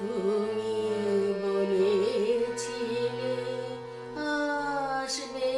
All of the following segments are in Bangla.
তুমি বলেছিলে আসবে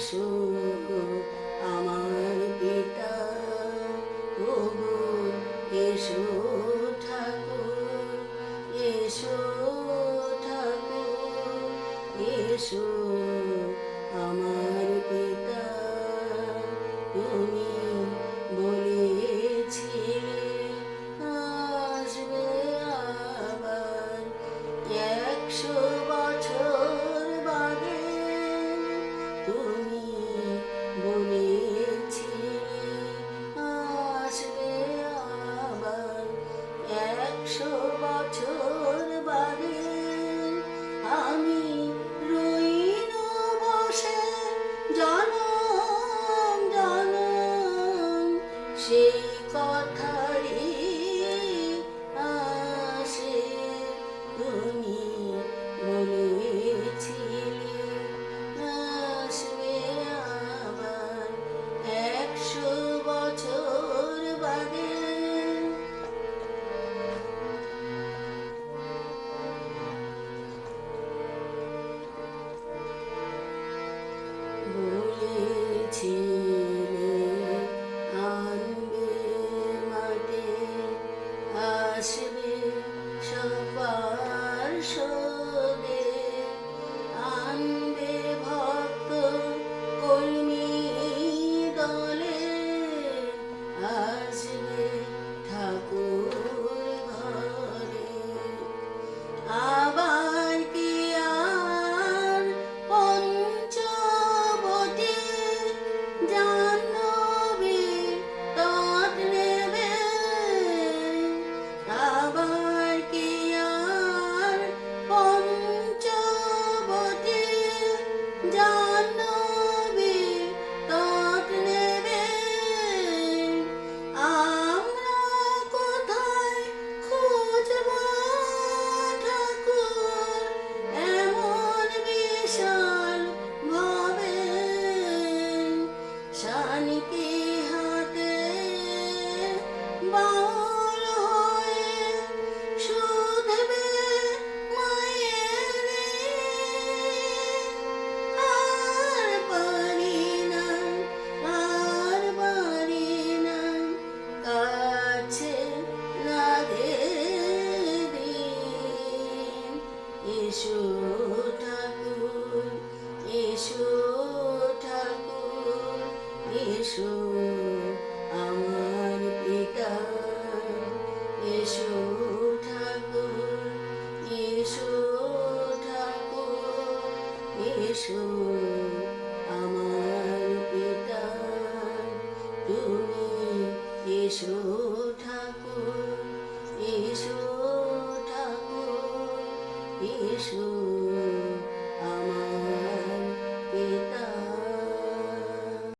এসো আমার পিতা প্রভু এসো ঠাকুর এসো ঠাকুর এসো আমার I'll see এসো ঠাকুর এসো ঠাকুর আমার ঠাকুর ঠাকুর আমার তুমি ঠাকুর Jesus.